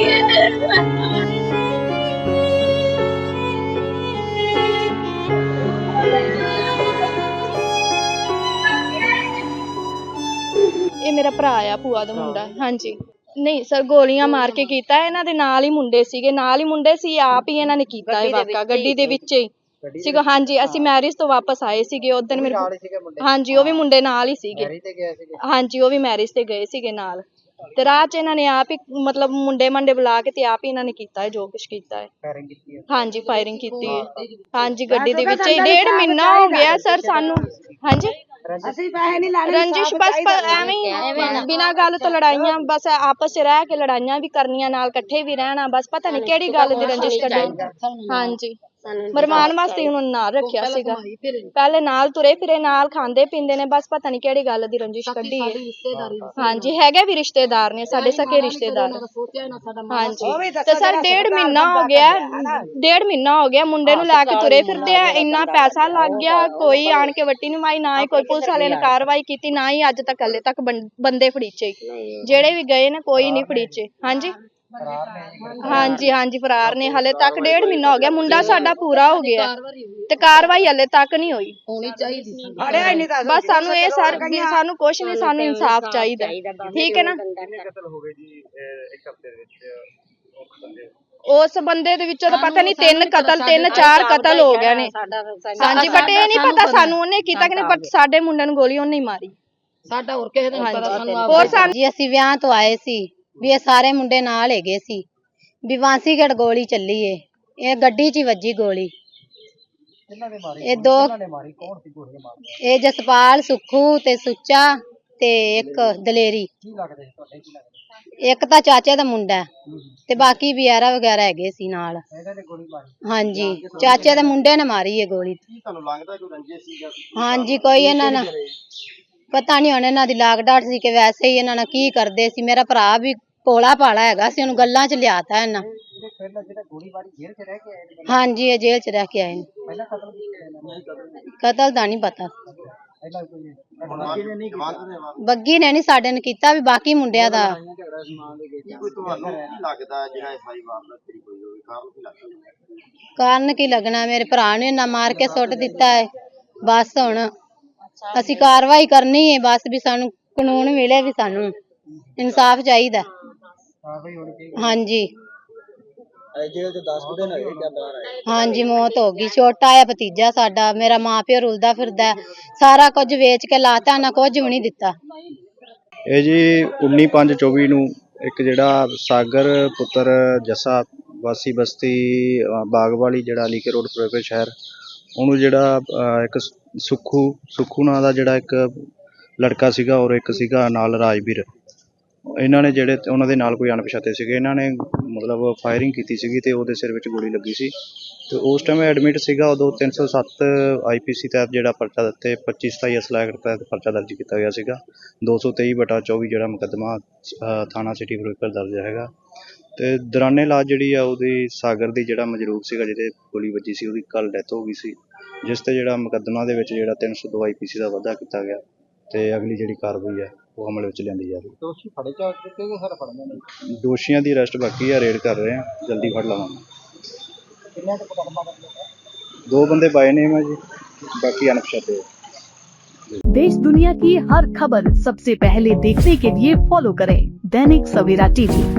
ਇਹ ਮੇਰਾ ਭਰਾ ਆ ਭੂਆ ਦਾ ਮੁੰਡਾ। ਹਾਂਜੀ। ਨਹੀਂ ਸਰ ਗੋਲੀਆਂ ਮਾਰ ਕੇ ਕੀਤਾ ਇਹਨਾਂ ਦੇ ਨਾਲ ਹੀ ਮੁੰਡੇ ਸੀਗੇ। ਨਾਲ ਹੀ ਮੁੰਡੇ ਸੀ ਆਪ ਹੀ ਇਹਨਾਂ ਨੇ ਕੀਤਾ ਇਹ ਵਾਕਾ ਗੱਡੀ ਦੇ ਵਿੱਚ ਹੀ। ਸੀਗਾ ਹਾਂਜੀ ਅਸੀਂ ਮੈਰਿਜ ਤੋਂ ਵਾਪਸ ਆਏ ਸੀਗੇ। ਉਦੋਂ ਮੇਰੇ ਸੀਗੇ ਮੁੰਡੇ। ਹਾਂਜੀ ਉਹ ਵੀ ਮੁੰਡੇ ਨਾਲ ਹੀ ਸੀਗੇ। ਮੈਰੀ ਤੇ ਗਏ ਸੀਗੇ। ਹਾਂਜੀ ਉਹ ਵੀ ਮੈਰਿਜ ਤੇ ਗਏ ਸੀਗੇ ਨਾਲ। ਤੇ ਰਾਹ 'ਚ ਇਹਨਾਂ ਨੇ ਆਪ ਹੀ ਮਤਲਬ ਮੁੰਡੇ ਮੰਡੇ ਬੁਲਾ ਕੇ ਤੇ ਆਪ ਹੀ ਇਹਨਾਂ ਨੇ ਕੀਤਾ ਹੈ ਜੋ ਕੁਝ ਕੀਤਾ ਹੈ। ਫਾਇਰਿੰਗ ਕੀਤੀ ਹੈ। ਹਾਂਜੀ ਫਾਇਰਿੰਗ ਕੀਤੀ ਹੈ। ਹਾਂਜੀ ਗੱਡੀ ਦੇ ਵਿੱਚ ਹੀ ਡੇਢ ਮਹੀਨਾ ਹੋ ਗਿਆ ਸਰ ਸਾਨੂੰ। ਹਾਂਜੀ? ਅਸੀਂ ਪੈਸੇ ਨਹੀਂ ਲੈਣੇ ਰੰਜਿਸ਼ ਬਸ ਪ- ਐਵੇਂ ਹੀ ਬਿਨਾਂ ਗੱਲ ਤੋਂ ਲੜਾਈਆਂ ਬਸ ਆਪਸ 'ਚ ਰਹਿ ਕੇ ਲੜਾਈਆਂ ਵੀ ਕਰਨੀਆਂ ਨਾਲ ਇਕੱਠੇ ਵੀ ਰਹਿਣਾ ਬਸ ਪਤਾ ਨਹੀਂ ਕਿਹੜੀ ਗੱਲ ਦੀ ਰੰਜਿਸ਼ ਕੱਢੀ ਹਾਂਜੀ। ਮਰਮਾਨ ਵਾਸਤੇ ਉਹਨਾਂ ਨੇ ਨਾਲ ਰੱਖਿਆ ਸੀਗਾ। ਪਹਿਲੇ ਨਾਲ ਤੁਰੇ ਫਿਰੇ ਨਾਲ ਖਾਂਦੇ ਪੀਂਦੇ ਨੇ ਬਸ ਪਤਾ ਨਹੀਂ ਕਿਹੜੀ ਗੱਲ ਦੀ ਰੰਜਿਸ਼ ਕੱਢੀ ਹੈ। ਹਾਂਜੀ ਹੈਗੇ ਵੀ ਰਿਸ਼ਤੇਦਾਰ ਨੇ ਸਾਡੇ ਸਕੇ ਰਿਸ਼ਤੇਦਾਰ। ਹਾਂਜੀ। ਤੇ ਸਰ ਡੇਢ ਮਹੀਨਾ ਹੋ ਗਿਆ ਡੇਢ ਮਹੀਨਾ ਹੋ ਗਿਆ ਮੁੰਡੇ ਨੂੰ ਲੈ ਕੇ ਤੁਰੇ ਫਿਰਦੇ ਆ ਇੰਨਾ ਪੈਸਾ ਲੱਗ ਗਿਆ ਕੋਈ ਆਣ ਕੇ ਵੱਟੀ ਨਹੀਂ ਮਾਈ ਨਾ ਹੀ ਕੋਈ ਪੁਲਿਸ ਵਾਲੇ ਨੇ ਕਾਰਵਾਈ ਕੀਤੀ ਨਾ ਹੀ ਅੱਜ ਤੱਕ ਹਲੇ ਤੱਕ ਬੰਦੇ ਫੜੀਚੇ। ਜਿਹੜੇ ਵੀ ਗਏ ਨੇ ਕੋਈ ਨਹੀਂ ਫੜੀਚੇ। ਹਾਂਜੀ? ਹਾਂਜੀ ਹਾਂਜੀ ਫਰਾਰ ਨੇ। ਹਲੇ ਤੱਕ ਡੇਢ ਮਹੀਨਾ ਹੋ ਗਿਆ ਮੁੰਡਾ ਸਾਡਾ ਪੂਰਾ ਹੋ ਗਿਆ। ਤੇ ਕਾਰਵਾਈ ਹਲੇ ਤੱਕ ਨਹੀਂ ਹੋਈ। ਹੋਣੀ ਚਾਹੀਦੀ ਅੜਿਆ ਨਹੀਂ ਤਾਂ ਬਸ ਸਾਨੂੰ ਇਹ ਸਰ ਵੀ ਸਾਨੂੰ ਕੁਛ ਨਹੀਂ ਸਾਨੂੰ ਇਨਸਾਫ ਚਾਹੀਦਾ। ਠੀਕ ਹੈ ਨਾ? ਕਤਲ ਹੋ ਗਏ ਜੀ ਇੱਕ ਹਫ਼ਤੇ ਦੇ ਵਿੱਚ ਬੰਦੇ? ਉਸ ਬੰਦੇ ਦੇ ਵਿੱਚੋਂ ਤਾਂ ਪਤਾ ਨਹੀਂ ਤਿੰਨ ਕਤਲ ਤਿੰਨ ਚਾਰ ਕਤਲ ਹੋ ਗਏ ਨੇ। ਹਾਂਜੀ ਬਟ ਇਹ ਨਹੀਂ ਪਤਾ ਸਾਨੂੰ ਉਹਨੇ ਕੀਤਾ ਕਿ ਨਹੀਂ ਬਟ ਸਾਡੇ ਮੁੰਡੇ ਨੂੰ ਗੋਲੀ ਉਹਨੇ ਹੀ ਮਾਰੀ। ਸਾਡਾ ਹੋਰ ਕਿਸੇ ਦਾ ਪਤਾ ਸਾਨੂੰ ਹੋਰ ਸਾਨੂੰ ਜੀ ਅਸੀਂ ਵਿਆਹ ਤੋਂ ਆਏ ਸੀ। ਵੀ ਇਹ ਸਾਰੇ ਮੁੰਡੇ ਨਾਲ ਹੈਗੇ ਸੀ। ਵੀ ਵਾਂਸੀਗੜ ਗੋਲੀ ਚੱਲੀ ਏ। ਇਹ ਗੱਡੀ 'ਚ ਹੀ ਵੱਜੀ ਗੋਲੀ। ਕਿੰਨਾਂ ਨੇ ਮਾਰੀ? ਇਹ ਦੋ ਕਿੰਨਾਂ ਨੇ ਮਾਰੀ? ਕੌਣ ਸੀ ਗੋਲੀਆਂ ਮਾਰਨ ਇਹ ਜਸਪਾਲ ਸੁੱਖੂ ਤੇ ਸੁੱਚਾ ਤੇ ਇੱਕ ਦਲੇਰੀ। ਕੀ ਲੱਗਦੇ ਸੀ ਤੁਹਾਡੇ? ਕੀ ਲੱਗਦੇ ਇੱਕ ਤਾਂ ਚਾਚੇ ਦਾ ਮੁੰਡਾ ਹੈ, ਤੇ ਬਾਕੀ ਵਿਆਰਾ ਵਗੈਰਾ ਹੈਗੇ ਸੀ ਨਾਲ। ਇਹਨਾਂ ਨੇ ਗੋਲੀ ਮਾਰੀ? ਹਾਂਜੀ। ਚਾਚੇ ਦੇ ਮੁੰਡੇ ਨੇ ਮਾਰੀ ਏ ਗੋਲੀ। ਕੀ ਤੁਹਾਨੂੰ ਲੱਗਦਾ ਕੋਈ ਰੰਜੇ ਸੀਗਾ ਹਾਂਜੀ ਕੋਈ ਇਹਨਾਂ ਨਾਲ ਪਤਾ ਨਹੀਂ ਹੁਣ ਇਹਨਾਂ ਦੀ ਲਾਗ ਡਾਟ ਸੀ ਕਿ ਵੈਸੇ ਹੀ ਇਹਨਾਂ ਨਾਲ ਕੀ ਕਰਦੇ ਸੀ। ਮੇਰਾ ਭਰਾ ਵੀ ਭੋਲਾ ਭਾਲਾ ਹੈਗਾ ਸੀ ਉਹਨੂੰ ਗੱਲਾਂ 'ਚ ਲਿਆਤਾ ਇਹਨਾਂ। ਜਿਹੜੇ ਪਹਿਲਾਂ ਜਿਹੜਾ ਗੋਲੀ ਮਾਰੀ ਜੇਲ੍ਹ 'ਚ ਰਹਿ ਕੇ ਆਏ ਨੇ। ਹਾਂਜੀ ਇਹ ਜੇਲ੍ਹ 'ਚ ਰਹਿ ਕੇ ਆਏ ਨੇ। ਕਤਲ ਇਹਨਾਂ ਦਾ ਨਹੀਂ। ਪਤਾ ਬੱਗੀ ਨੇ ਨਹੀਂ ਸਾਡੇ ਨੇ ਕੀਤਾ ਵੀ ਬਾਕੀ ਮੁੰਡਿਆਂ ਦਾ। ਕਾਰਨ ਕੀ ਲੱਗਦਾ? ਕਾਰਨ ਕੀ ਲੱਗਣਾ? ਮੇਰੇ ਭਰਾ ਨੇ ਨਾ ਮਾਰ ਕੇ ਸੁੱਟ ਦਿੱਤਾ ਹੈ ਬਸ ਹੁਣ ਅਸੀਂ ਕਾਰਵਾਈ ਕਰਨੀ ਹੈ ਬਸ ਵੀ ਸਾਨੂੰ ਕਾਨੂੰਨ ਮਿਲੇ ਵੀ ਸਾਨੂੰ ਇਨਸਾਫ ਚਾਹੀਦਾ। ਹਾਂਜੀ। ਜੇਲ੍ਹ 'ਚ 10 ਦਿਨ ਹੋਏ ਕਿਆ ਬਾਹਰ ਆਏ ਹਾਂਜੀ ਮੌਤ ਹੋ ਗਈ। ਛੋਟਾ ਆ ਭਤੀਜਾ ਸਾਡਾ ਮੇਰਾ ਮਾਂ ਪਿਓ ਰੁਲਦਾ ਫਿਰਦਾ ਸਾਰਾ ਕੁਝ ਵੇਚ ਕੇ ਲਾਤਾ ਨਾ ਕੁਝ ਵੀ ਨਹੀਂ ਦਿੱਤਾ। ਇਹ ਜੀ 19/5/24 ਨੂੰ ਇੱਕ ਜਿਹੜਾ ਸਾਗਰ ਪੁੱਤਰ ਜਸਾ ਵਾਸੀ ਬਸਤੀ ਅ, ਬਾਗਵਾਲੀ ਜਿਹੜਾ ਅਲੀਕੇ ਰੋਡ ਫਿਰੋਜ਼ਪੁਰ ਸ਼ਹਿਰ ਉਹਨੂੰ ਜਿਹੜਾ ਇੱਕ ਸੁੱਖੂ ਸੁੱਖੂ ਨਾਂ ਦਾ ਜਿਹੜਾ ਇੱਕ ਲੜਕਾ ਸੀਗਾ ਔਰ ਇੱਕ ਸੀਗਾ ਨਾਲ ਰਾਜਵੀਰ। ਇਹਨਾਂ ਨੇ ਜਿਹੜੇ, ਉਹਨਾਂ ਦੇ ਨਾਲ ਕੋਈ ਅਣਪਛਾਤੇ ਸੀਗੇ। ਇਹਨਾਂ ਨੇ ਮਤਲਬ ਫਾਇਰਿੰਗ ਕੀਤੀ ਸੀਗੀ ਤੇ ਉਹਦੇ ਸਿਰ ਵਿੱਚ ਗੋਲੀ ਲੱਗੀ ਸੀ। ਤੇ ਉਸ ਟਾਈਮ ਐਡਮਿਟ ਸੀਗਾ ਉਦੋਂ 307 ਆਈਪੀਸੀ ਤਹਿਤ ਜਿਹੜਾ ਪਰਚਾ ਦਿੱਤੇ 25 27 ਅਸਲਾ ਤਹਿਤ ਪਰਚਾ ਦਰਜ ਕੀਤਾ ਗਿਆ ਸੀਗਾ। 223 ਬਟਾ 24 ਜਿਹੜਾ ਮੁਕੱਦਮਾ ਥਾਣਾ ਸਿਟੀ ਫਿਰੋਜ਼ਪੁਰ ਦਰਜ ਹੈਗਾ। ਤੇ ਦੌਰਾਨੇ ਇਲਾਜ ਜਿਹੜੀ ਆ ਉਹਦੀ ਸਾਗਰ ਦੀ ਜਿਹੜਾ ਮਜਰੂਬ ਸੀਗਾ ਜਿਹਦੇ ਗੋਲੀ ਵੱਜੀ ਸੀ ਉਹਦੀ ਕੱਲ ਡੈਥ ਹੋ ਗਈ ਸੀ ਜਿਸ ਤੇ ਜਿਹੜਾ ਮੁਕੱਦਮਾ ਦੇ ਵਿੱਚ ਜਿਹੜਾ 302 ਆਈਪੀਸੀ ਦਾ ਵਾਧਾ ਕੀਤਾ ਗਿਆ ਤੇ ਅਗਲੀ ਜਿਹੜੀ ਕਾਰਵਾਈ ਹੈ ਉਹ ਅਮਲ ਵਿੱਚ ਲਿਆਂਦੀ ਜਾ ਰਹੀ ਹੈ ਦੋਸ਼ੀ ਫੜੇ ਜਾ ਚੁੱਕੇ ਕਿ ਸਰ ਫੜਨੇ ਨੇ ਦੋਸ਼ੀਆਂ ਦੀ ਅਰੈਸਟ ਬਾਕੀ ਹੈ ਰੇਡ ਕਰ ਰਹੇ ਆ ਜਲਦੀ ਫੜ ਲਵਾਂਗੇ ਕਿੰਨੇ ਕੁ ਮੁਕੱਦਮਾ ਕਰ ਲਿਆ ਦੋ ਬੰਦੇ ਬਾਏ ਨੇਮ ਹੈ ਜੀ ਬਾਕੀ ਅਣਪਛਾਤੇ ਹੈ देश दुनिया की हर खबर सबसे पहले देखने के लिए फॉलो करें दैनिक सवेरा टीवी